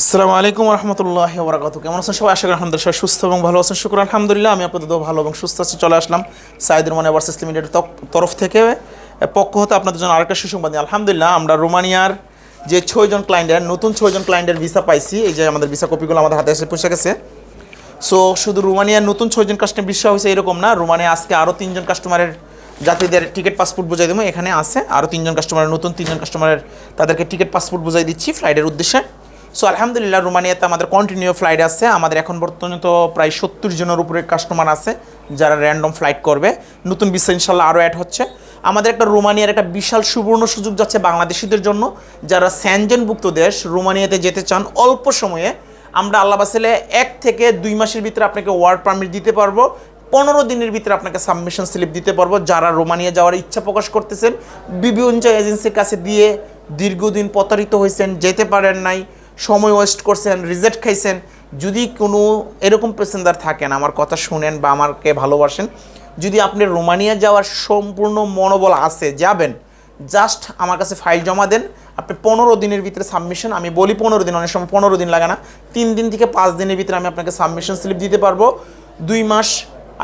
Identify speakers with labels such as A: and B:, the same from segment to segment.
A: আসসালামু আলাইকুম রহমতুল্লাহ বরাকাত কেমন আছেন সবাই? আশা করি আলহামদুলিল্লাহ সবাই সুস্থ এবং ভালো আছেন। শুক্র আলহামদুলিল্লাহ, আমি আপাতত ভালো এবং সুস্থ আছি। চলে আসলাম সাইদুর মানে ভার্সেস লিমিটেড তরফ থেকে। পক্ষ হতে আপনাদের জন্য আরেকটা সুসংবাদ আলহামদুলিল্লাহ, আমরা রোমানিয়ার যে ছয়জন ক্লায়েন্টের নতুন ছয়জন ক্লায়েন্টের ভিসা পাইছি। এই যে আমাদের ভিসা কপিগুলো আমাদের হাতে এসে পৌঁছে গেছে। সো শুধু রোমানিয়ার নতুন ছয়জন কাস্টমার বিষয় হয়েছে এরকম না, রোমানিয়া আজকে আরও তিনজন কাস্টমারের যাত্রীদের টিকিট পাসপোর্ট বুঝাই দেবো। এখানে আছে আরও তিনজন কাস্টমারের নতুন তিনজন কাস্টমারের তাদেরকে টিকিট পাসপোর্ট বুঝাই দিচ্ছি। ফ্লাইটের উদ্দেশ্যে। সো আলহামদুলিল্লাহ রোমানিয়াতে আমাদের কন্টিনিউ ফ্লাইট আছে। আমাদের এখন বর্তমানে তো প্রায় সত্তর জনের উপরে কাস্টমার আছে, যারা র্যান্ডম ফ্লাইট করবে। নতুন বিশ্ব ইনশাল্লাহ আরও অ্যাড হচ্ছে। আমাদের একটা রোমানিয়ার একটা বিশাল সুবর্ণ সুযোগ যাচ্ছে বাংলাদেশিদের জন্য। যারা স্যানজনভুক্ত দেশ, রোমানিয়াতে যেতে চান, অল্প সময়ে আমরা আল্লাহ বাসেলে এক থেকে দুই মাসের ভিতরে আপনাকে ওয়ার্ড পারমিট দিতে পারব। পনেরো দিনের ভিতরে আপনাকে সাবমিশন স্লিপ দিতে পারব। যারা রোমানিয়া যাওয়ার ইচ্ছা প্রকাশ করতেছেন, বিভিন্ন এজেন্সির কাছে দিয়ে দীর্ঘদিন প্রতারিত হয়েছেন, যেতে পারেন নাই। সময় ওয়েস্ট করছেন রিজেক্ট খাইছেন, যদি কোনো এরকম প্যাসেঞ্জার থাকেন, আমার কথা শুনেন বা আমাকে ভালোবাসেন, যদি আপনি রোমানিয়া যাওয়ার সম্পূর্ণ মনোবল আছে, যাবেন জাস্ট আমার কাছে ফাইল জমা দেন, আপনি পনেরো দিনের ভিতরে সাবমিশন আমি বলি পনেরো দিন, অনেক সময় পনেরো দিন লাগে না, তিন দিন থেকে পাঁচ দিনের ভিতরে আমি আপনাকে সাবমিশন স্লিপ দিতে পারব, দুই মাস,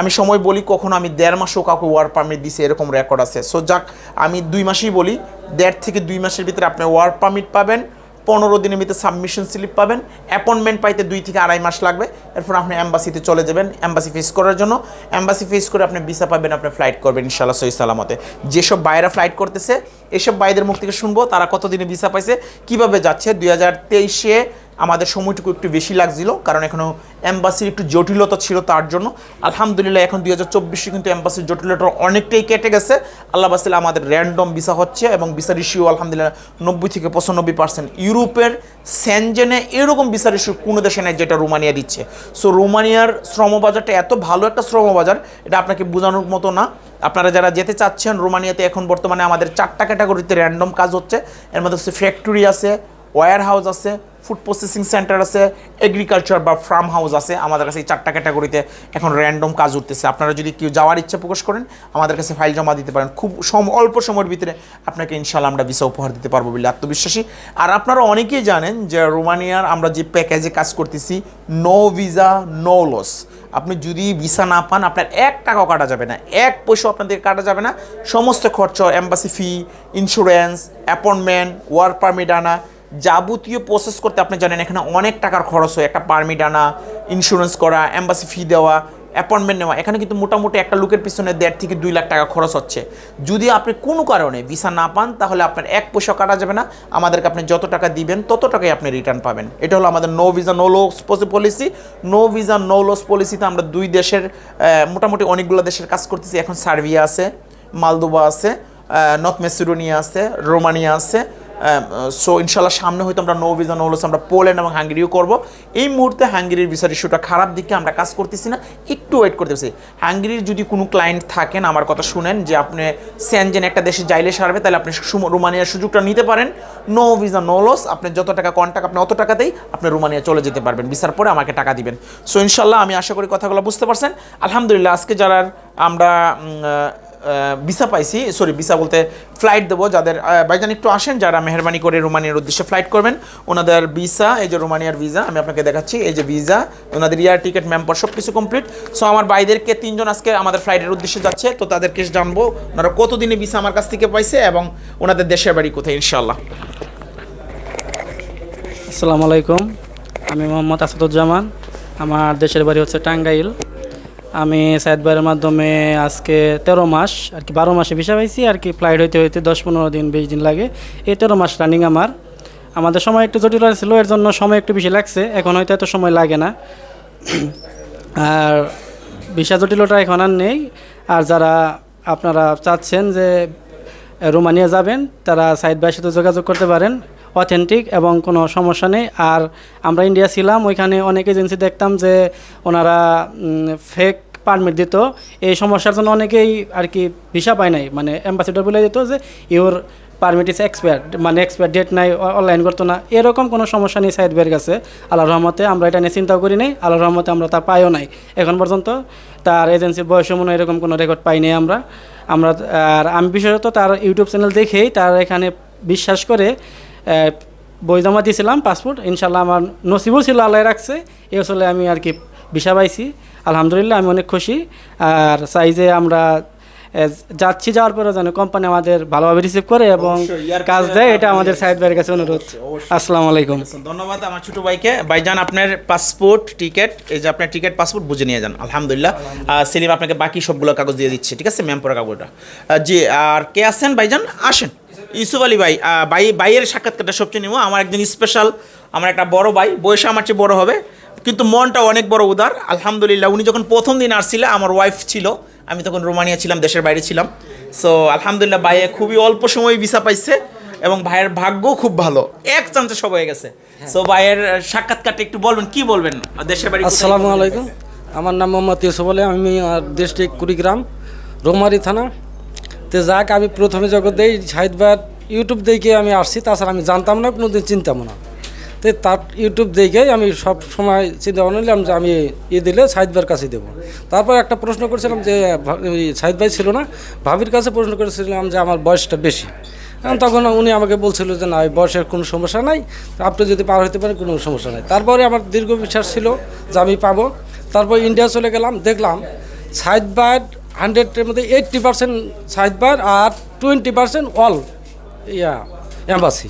A: আমি সময় বলি কখনো আমি দেড় মাসও কাউকে ওয়ার্ক পারমিট দিছি, এরকম রেকর্ড আছে। সো যাক, আমি দুই মাসেই বলি, দেড় থেকে দুই মাসের ভিতরে আপনি ওয়ার্ক পারমিট পাবেন পনেরো দিনের ভিতরে সাবমিশন স্লিপ পাবেন। অ্যাপয়েন্টমেন্ট পাইতে দুই থেকে আড়াই মাস লাগবে। এরপর আপনি অ্যাম্বাসিতে চলে যাবেন অ্যাম্বাসি ফেস করার জন্য। অ্যাম্বাসি ফেস করে আপনি ভিসা পাবেন, আপনি ফ্লাইট করবেন ইনশাল্লাহ সহি সালামতে। যেসব বাইরা ফ্লাইট করতেছে, এসব বাইদের মুখ থেকে শুনব, তারা কতদিনে ভিসা পাইছে, কীভাবে যাচ্ছে? দুই হাজার তেইশে আমাদের সময়টুকু একটু বেশি লাগছিল, কারণ এখনও অ্যাম্বাসির একটু জটিলতা ছিল তার জন্য। আলহামদুলিল্লাহ, এখন দুই হাজার চব্বিশে কিন্তু অ্যাম্বাসির জটিলতা অনেকটাই কেটে গেছে। আল্লাহ বাসিল আমাদের র্যান্ডম ভিসা হচ্ছে এবং ভিসার ইস্যু আলহামদুলিল্লাহ নব্বই থেকে পঁচানব্বই পার্সেন্ট ইউরোপের স্যানজেনে এরকম ভিসার ইস্যু কোনো দেশে নেই যেটা রোমানিয়া দিচ্ছে। সো রোমানিয়ার শ্রমবাজারটা এত ভালো একটা শ্রমবাজার, এটা আপনাকে বোঝানোর মতো না। আপনারা যারা যেতে চাচ্ছেন, রোমানিয়াতে এখন বর্তমানে আমাদের চারটা ক্যাটাগরিতে র্যান্ডম কাজ হচ্ছে। এর মধ্যে হচ্ছে ফ্যাক্টরি আছে ওয়্যার হাউস আছে ফুড প্রসেসিং সেন্টার আছে এগ্রিকালচার বা ফার্ম হাউস আছে, আমাদের কাছে এই চারটা ক্যাটাগরিতে এখন র্যান্ডম কাজ উঠতেছে। আপনারা যদি কেউ যাওয়ার ইচ্ছা প্রকাশ করেন, আমাদের কাছে ফাইল জমা দিতে পারেন। খুব সম, অল্প সময়ের ভিতরে আপনাকে ইনশাল্লাহ আমরা ভিসা উপহার দিতে পারব বলে আত্মবিশ্বাসী। আর আপনারা অনেকেই জানেন যে রোমানিয়ার আমরা যে প্যাকেজে কাজ করতেছি নো ভিসা নো লস আপনি যদি ভিসা না পান, আপনার এক টাকাও কাটা যাবে না। এক পয়সাও আপনাদের কাটা যাবে না। সমস্ত খরচ embassy fee insurance appointment work permit আনা যাবতীয় প্রসেস করতে আপনি জানেন, এখানে অনেক টাকার খরচ হয়। একটা পারমিট আনা ইন্স্যুরেন্স করা অ্যাম্বাসি ফি দেওয়া অ্যাপয়েন্টমেন্ট নেওয়া। এখানে কিন্তু মোটামুটি একটা লোকের পিছনে দেড় থেকে দুই লাখ টাকা খরচ হচ্ছে। যদি আপনি কোনো কারণে ভিসা না পান, তাহলে আপনার এক পয়সা কাটা যাবে না। আমাদেরকে আপনি যত টাকা দিবেন, তত টাকাই আপনি রিটার্ন পাবেন। এটা হলো আমাদের no visa no loss policy no visa no loss পলিসিতে আমরা দুই দেশের মোটামুটি অনেকগুলো দেশের কাজ করতেছি। এখন সার্বিয়া আছে, মালদোবা আছে নর্থ মেসিডোনিয়া আছে, রোমানিয়া আছে। সো ইনশাল্লাহ সামনে হয়তো আমরা নো ভিসা নো লস আমরা পোল্যান্ড এবং হাঙ্গেরিও করব। এই মুহূর্তে হাঙ্গেরির ভিসার ইস্যুটা খারাপ দিকে আমরা কাজ করতেছি না, একটু ওয়েট করতেছি হাঙ্গেরির যদি কোনো ক্লায়েন্ট থাকেন, আমার কথা শুনেন, যে আপনি স্যানজেন একটা দেশে যাইলে সারবে, তাহলে আপনি রোমানিয়ার সুযোগটা নিতে পারেন। নো ভিসা নো লস আপনি যত টাকা কন্টাক্ট আপনি অত টাকাতেই আপনি রোমানিয়া চলে যেতে পারবেন ভিসার পরে আমাকে টাকা দিবেন। সো ইনশাল্লাহ আমি আশা করি কথাগুলো বুঝতে পারছেন। আলহামদুলিল্লাহ, আজকে যারা, আমরা ভিসা পাইছি সরি ভিসা বলতে ফ্লাইট দেবো। যাদের বাইজান একটু আসেন, যারা মেহরবানি করে রোমানিয়ার উদ্দেশ্যে ফ্লাইট করবেন, ওনাদের ভিসা এই যে রোমানিয়ার ভিসা আমি আপনাকে দেখাচ্ছি, এই যে ভিসা ওনাদের ইয়ার টিকিট ম্যাম্পার সব কিছু কমপ্লিট সো আমার বাইদেরকে তিনজন আজকে আমাদের ফ্লাইটের উদ্দেশ্যে যাচ্ছে, তো তাদেরকে জানব ওনারা কতদিনে ভিসা আমার কাছ থেকে পাইছে এবং ওনাদের দেশের বাড়ি কোথায় ইনশাল্লাহ
B: আসসালামু আলাইকুম, আমি মোহাম্মদ আসাদুজ্জামান। আমার দেশের বাড়ি হচ্ছে টাঙ্গাইল। আমি ভাইয়ের মাধ্যমে আজকে তেরো মাস, আর কি বারো মাসে ভিসা পাইছি, আর কি ফ্লাইট হইতে হইতে দশ পনেরো দিন, বিশ দিন লাগে। এই তেরো মাস রানিং আমার। আমাদের সময় একটু জটিল ছিল এর জন্য সময় একটু বেশি লাগছে। এখন হয়তো এত সময় লাগে না। আর ভিসা জটিলতা এখন আর নেই। আর যারা আপনারা চাচ্ছেন যে রোমানিয়া যাবেন, তারা সাইড বাইয়ের সাথে যোগাযোগ করতে পারেন। অথেন্টিক এবং কোনো সমস্যা নেই। আর আমরা ইন্ডিয়া ছিলাম, ওইখানে অনেক এজেন্সি দেখতাম যে ওনারা ফেক পারমিট দিত। এই সমস্যার জন্য অনেকেই আর কি ভিসা পায় নাই। মানে অ্যাম্বাসিডর বলে দিত যে ইওর পারমিট ইস এক্সপায়ার মানে এক্সপায়ার ডেট নাই অনলাইন করতো না। এরকম কোনো সমস্যা নেই সাইড বের কাছে। আল্লাহ রহমতে আমরা এটা নিয়ে চিন্তাও করি নাই। আল্লাহ রহমতে আমরা তা পাইও নাই। এখন পর্যন্ত তার এজেন্সির বয়স মনে এরকম কোনো রেকর্ড পাইনি আমরা। আমরা, আর আমি বিশেষত তার ইউটিউব চ্যানেল দেখেই তার এখানে বিশ্বাস করে বই জমা দিয়েছিলাম পাসপোর্ট ইনশাল্লাহ আমার নসিবও ছিল আল্লাহ রাখছে এই আসলে আমি আর কি ভিসা পাইছি। আলহামদুলিল্লাহ আমি অনেক খুশি। আর চাই যে আমরা যাচ্ছি যাওয়ার পরে যেন কোম্পানি আমাদের ভালোভাবে রিসিভ করে এবং কাজ দেয় এটা আমাদের সাহেদ ভাইয়ের কাছে অনুরোধ। আসসালামু আলাইকুম।
A: ধন্যবাদ আমার ছোট ভাইকে। ভাইজান আপনার পাসপোর্ট টিকিট এই যে আপনার টিকিট পাসপোর্ট বুঝে নিয়ে যান। আলহামদুলিল্লাহ। সেলিম আপনাকে বাকি সবগুলো কাগজ দিয়ে দিচ্ছে ঠিক আছে ম্যাম পরে কাগজটা জি আর কে আছেন ভাইজান? আসেন। ইউসুফ আলী ভাই ভাই, ভাইয়ের সাক্ষাৎকারটা সবচেয়ে নিব। আমার একজন স্পেশাল আমার একটা বড় ভাই, বয়সে আমার চেয়ে বড় হবে, কিন্তু মনটা অনেক বড় উদার। আলহামদুলিল্লাহ, উনি যখন প্রথম দিন আসছিল, আমার ওয়াইফ ছিল, আমি তখন রোমানিয়া ছিলাম, দেশের বাইরে ছিলাম। সো আলহামদুলিল্লাহ, ভাইয়ে খুবই অল্প সময় ভিসা পাইছে এবং ভাইয়ের ভাগ্য খুব ভালো। এক চান্সে সব হয়ে গেছে। সো ভাইয়ের সাক্ষাৎকারটা একটু বলবেন, কি বলবেন? দেশের বাড়ি?
C: আসসালামু আলাইকুম। আমার নাম মোহাম্মদ ইউসুফ আলী, আমি ডিস্ট্রিক্ট কুড়িগ্রাম, রোমারি থানা। তো যাক, আমি প্রথমে দেই সাহিদবার ইউটিউব দেখে আমি আসছি, তাছাড়া আমি জানতাম না, কোনোদিন চিনতাম না। তো তার ইউটিউব দেখেই আমি সব সময় চিন্তা নিলাম যে আমি ই দিলে সাহিদবার কাছে দেবো। তারপর একটা প্রশ্ন করেছিলাম যে সাহিদ ভাই ছিল না, ভাবির কাছে প্রশ্ন করেছিলাম যে, আমার বয়সটা বেশি? তখন উনি আমাকে বলছিল যে, না বয়সের কোনো সমস্যা নাই, আপনি যদি পার হতে পারেন, কোনো সমস্যা নাই। তারপরে আমার দীর্ঘ বিশ্বাস ছিল যে, আমি পাবো। তারপর ইন্ডিয়া চলে গেলাম, দেখলাম সাইড হান্ড্রেডের মধ্যে এইটটি পার্সেন্ট সাইড বার আর twenty percent all yeah embassy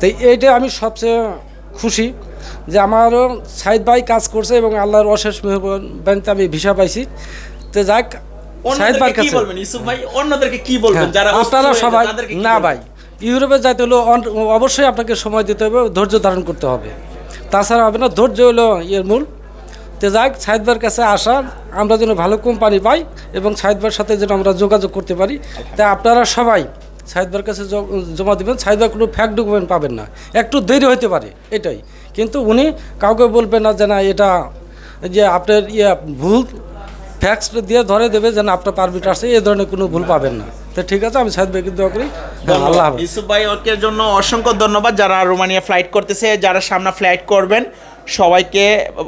C: তো এইটা আমি সবচেয়ে খুশি যে আমারও সাইদ ভাই কাজ করছে এবং আল্লাহর অশেষ মেহরবানিতে আমি ভিসা পাইছি। তো যাক সাইদ
A: অন্যদেরকে
C: কাছে।
A: বলবেন অন্যদেরকে কি বলবেন?
C: হ্যাঁ,
A: যারা
C: আপনারা সবাই না ভাই ইউরোপে যাইতে হলো অবশ্যই আপনাকে সময় দিতে হবে ধৈর্য ধারণ করতে হবে। তাছাড়া হবে না ধৈর্য হলো ইয়ের মূল। তো যাক সাহিদবার কাছে আসা আমরা যেন ভালো কোম্পানি পাই এবং সাহিদবার সাথে যেন আমরা যোগাযোগ করতে পারি। তা আপনারা সবাই সাহিদবার কাছে জমা দেবেন। সাহিদবার কোনো ফ্যাক্ট ডকুমেন্ট পাবেন না। একটু দেরি হতে পারে এটাই। কিন্তু উনি কাউকে বলবেন না যে না এটা যে আপনার ইয়ে ভুল ফ্যাক্স দিয়ে ধরে দেবে যেন আপনার পারমিট আসছে এই ধরনের কোনো ভুল পাবেন না। তো ঠিক আছে আমি ভাইকে দোয়া করি। আল্লাহ।
A: ইউসুফ ভাই ওকে জন্য অসংখ্য ধন্যবাদ। যারা রোমানিয়া ফ্লাইট করতেছে যারা সামনে ফ্লাইট করবেন সবাইকে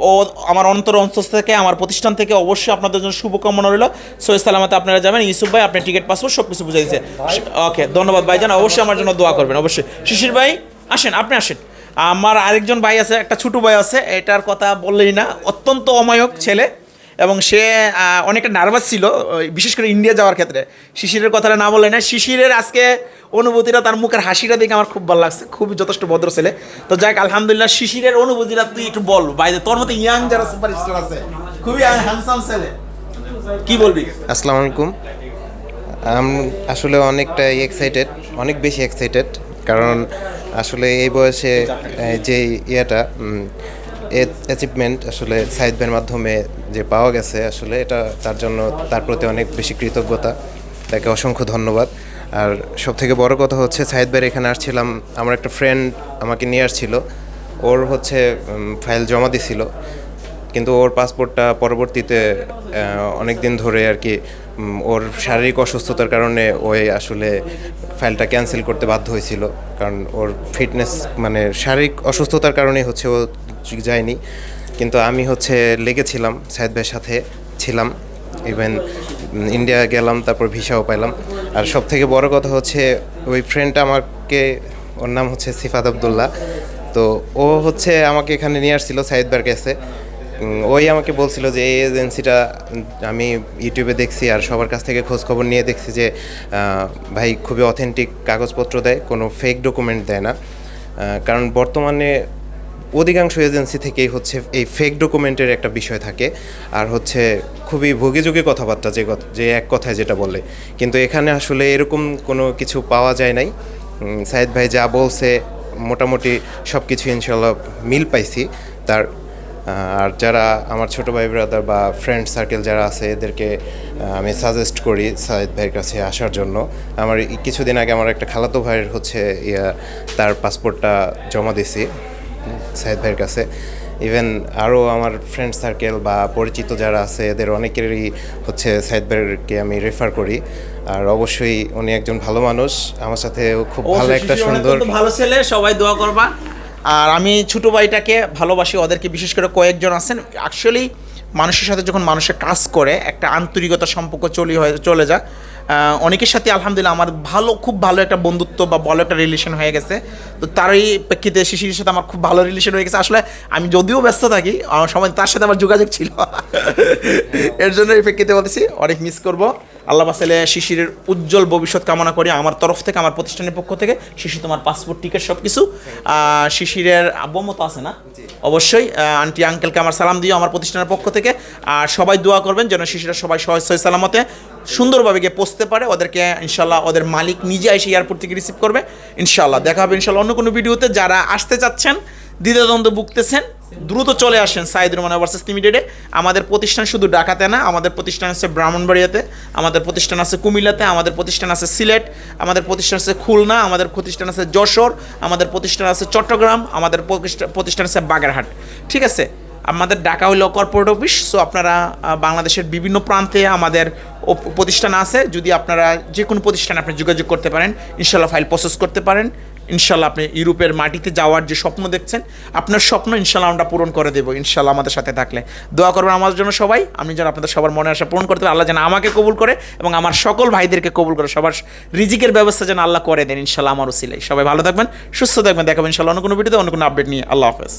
A: ও আমার অন্তর অন্তস্থ থেকে, আমার প্রতিষ্ঠান থেকে অবশ্যই আপনাদের জন্য শুভকামনা রইল। সৈয়দ সালামাতে আপনারা যাবেন। ইউসুফ ভাই, আপনার টিকিট পাসপোর্ট সব কিছু বুঝে দিয়েছে ওকে ধন্যবাদ ভাইজান। অবশ্যই আমার জন্য দোয়া করবেন, অবশ্যই। শিশির ভাই, আসেন, আপনি আসেন। আমার আরেকজন ভাই আছে, একটা ছোটো ভাই আছে, এটার কথা বললেই না। অত্যন্ত অমায়ক ছেলে। এবং সে অনেকটা নার্ভাস ছিল বিশেষ করে ইন্ডিয়া যাওয়ার ক্ষেত্রে। শিশিরের কথাটা না বলে না শিশিরের আজকে অনুভূতিটা তার মুখের হাসিটা দেখে আমার খুব ভালো লাগছে। খুবই যথেষ্ট ভদ্র ছেলে। তো যাক, আলহামদুলিল্লাহ, শিশিরের অনুভূতিটা তুই একটু বল। বাইরে তোর মতো ইয়াং যারা সুপারস্টার আছে, খুবই হ্যান্ডসাম ছেলে। কি বলবি?
D: আসসালামু আলাইকুম। আমি, আসলে অনেকটা এক্সাইটেড অনেক বেশি এক্সাইটেড কারণ আসলে এই বয়সে যে ইয়েটা অ্যাচিভমেন্ট আসলে সাইদ ভাইয়ের মাধ্যমে যে পাওয়া গেছে, আসলে এটা তার জন্য তার প্রতি অনেক বেশি কৃতজ্ঞতা। তাকে অসংখ্য ধন্যবাদ। আর সব থেকে বড় কথা হচ্ছে সাইদ এখানে আসছিলাম, আমার একটা ফ্রেন্ড আমাকে নিয়ে আসছিল। ওর হচ্ছে ফাইল জমা দিছিল। কিন্তু ওর পাসপোর্টটা পরবর্তীতে অনেক দিন ধরে আর কি ওর শারীরিক অসুস্থতার কারণে ওই আসলে ফাইলটা ক্যান্সেল করতে বাধ্য হয়েছিল। কারণ ওর ফিটনেস মানে শারীরিক অসুস্থতার কারণে হচ্ছে ও যায়নি। কিন্তু আমি হচ্ছে লেগেছিলাম সাহেদ ভাইয়ের সাথে ছিলাম। ইভেন ইন্ডিয়া গেলাম, তারপর ভিসাও পাইলাম। আর সব থেকে বড় কথা হচ্ছে, ওই ফ্রেন্ডটা আমাকে, ওর নাম হচ্ছে সিফাত আবদুল্লাহ। তো ও হচ্ছে আমাকে এখানে নিয়ে আসছিল সাইদ বার কাছে। ওই আমাকে বলছিল যে, এই এজেন্সিটা আমি ইউটিউবে দেখছি আর সবার কাছ থেকে খোঁজ খবর নিয়ে দেখছি যে ভাই খুবই অথেন্টিক কাগজপত্র দেয়, কোনো ফেক ডকুমেন্ট দেয় না। কারণ বর্তমানে অধিকাংশ এজেন্সি থেকেই হচ্ছে এই ফেক ডকুমেন্টের একটা বিষয় থাকে। আর হচ্ছে খুবই ভোগে যোগে কথাবার্তা যে যে এক কথায় যেটা বলে। কিন্তু এখানে আসলে এরকম কোনো কিছু পাওয়া যায় নাই। সাইদ ভাই যা বলছে, মোটামুটি সব কিছু ইনশাল্লাহ মিল পাইছি। তার আর যারা আমার ছোট ভাই ব্রাদার বা ফ্রেন্ড সার্কেল যারা আছে, এদেরকে আমি সাজেস্ট করি সাইদ ভাইয়ের কাছে আসার জন্য। আমার কিছুদিন আগে আমার একটা খালাতো ভাইয়ের হচ্ছে ইয়া, তার পাসপোর্টটা জমা দিছি। সাইদ ভাইয়ের কাছে। ইভেন আরও আমার ফ্রেন্ড সার্কেল বা পরিচিত যারা আছে এদের অনেকেরই হচ্ছে সাইদ ভাইয়েরকে আমি রেফার করি। আর অবশ্যই উনি একজন ভালো মানুষ। আমার সাথে খুব ভালো একটা সুন্দর
A: ভালো ছেলে সবাই দোয়া করবা। আর আমি ছোট ভাইটাকে ভালোবাসি ওদেরকে বিশেষ করে কয়েকজন আছেন। অ্যাকচুয়ালি মানুষের সাথে যখন মানুষের কাজ করে একটা আন্তরিকতা সম্পর্ক চলি হয়ে চলে যায়। অনেকের সাথে আলহামদুলিল্লাহ আমার ভালো, খুব ভালো একটা বন্ধুত্ব বা ভালো একটা রিলেশন হয়ে গেছে। তো তারই প্রেক্ষিতে শিশির সাথে আমার খুব ভালো রিলেশন হয়ে গেছে। আসলে আমি যদিও ব্যস্ত থাকি, আমার সময়, তার সাথে আমার যোগাযোগ ছিল। এর জন্য এই প্রেক্ষিতে বলতেছি, অনেক মিস করব। আল্লাহ বাসালে শিশিরের উজ্জ্বল ভবিষ্যৎ কামনা করি আমার তরফ থেকে, আমার প্রতিষ্ঠানের পক্ষ থেকে। শিশির তোমার পাসপোর্ট টিকিট সব কিছু শিশিরের আব্বু মতো আছে না? অবশ্যই আন্টি, আঙ্কেলকে আমার সালাম দিও আমার প্রতিষ্ঠানের পক্ষ থেকে। আর সবাই দোয়া করবেন যেন শিশুরা সবাই সহজ সহি সালামতে সুন্দরভাবে গিয়ে পৌঁছতে পারে। ওদেরকে ইনশাল্লাহ ওদের মালিক নিজে এসে এয়ারপোর্ট থেকে রিসিভ করবে। ইনশাল্লাহ, দেখা হবে ইনশাল্লাহ অন্য কোনো ভিডিওতে যারা আসতে চাচ্ছেন, দ্বিধাদ্বন্দ্ব ভুগতেছেন দ্রুত চলে আসেন সাইদুর মানে ভার্সেস লিমিটেডে। আমাদের প্রতিষ্ঠান শুধু ঢাকাতে না, আমাদের প্রতিষ্ঠান আছে ব্রাহ্মণবাড়িয়াতে, আমাদের প্রতিষ্ঠান আছে কুমিল্লাতে, আমাদের প্রতিষ্ঠান আছে সিলেট, আমাদের প্রতিষ্ঠান আছে খুলনা, আমাদের প্রতিষ্ঠান আছে যশোর, আমাদের প্রতিষ্ঠান আছে চট্টগ্রাম, আমাদের প্রতিষ্ঠা- প্রতিষ্ঠান আছে বাগেরহাট। ঠিক আছে? আমাদের ঢাকা হলো কর্পোরেট অফিস সো আপনারা বাংলাদেশের বিভিন্ন প্রান্তে আমাদের প্রতিষ্ঠান আছে। যদি আপনারা যে কোনো প্রতিষ্ঠানে আপনি যোগাযোগ করতে পারেন ইনশাল্লাহ ফাইল প্রসেস করতে পারেন। ইনশাল্লাহ আপনি ইউরোপের মাটিতে যাওয়ার যে স্বপ্ন দেখছেন, আপনার স্বপ্ন ইনশাল্লাহ আমরা পূরণ করে দেবো, ইনশাল্লাহ আমাদের সাথে থাকলে। দোয়া করবেন আমাদের জন্য সবাই, আমি যেন আপনাদের সবার মনে আশা পূরণ করতে আল্লাহ যেন আমাকে কবুল করে এবং আমার সকল ভাইদেরকে কবুল করে, সবার রিজিকের ব্যবস্থা যেন আল্লাহ করে দেন, ইনশাল্লাহ আমার উসিলাই সবাই ভালো থাকবেন, সুস্থ থাকবেন, দেখাবেন ইনশাল্লাহ অন্য কোনো ভিডিওতে, অন্য কোনো আপডেট নিয়ে। আল্লাহ হাফেজ।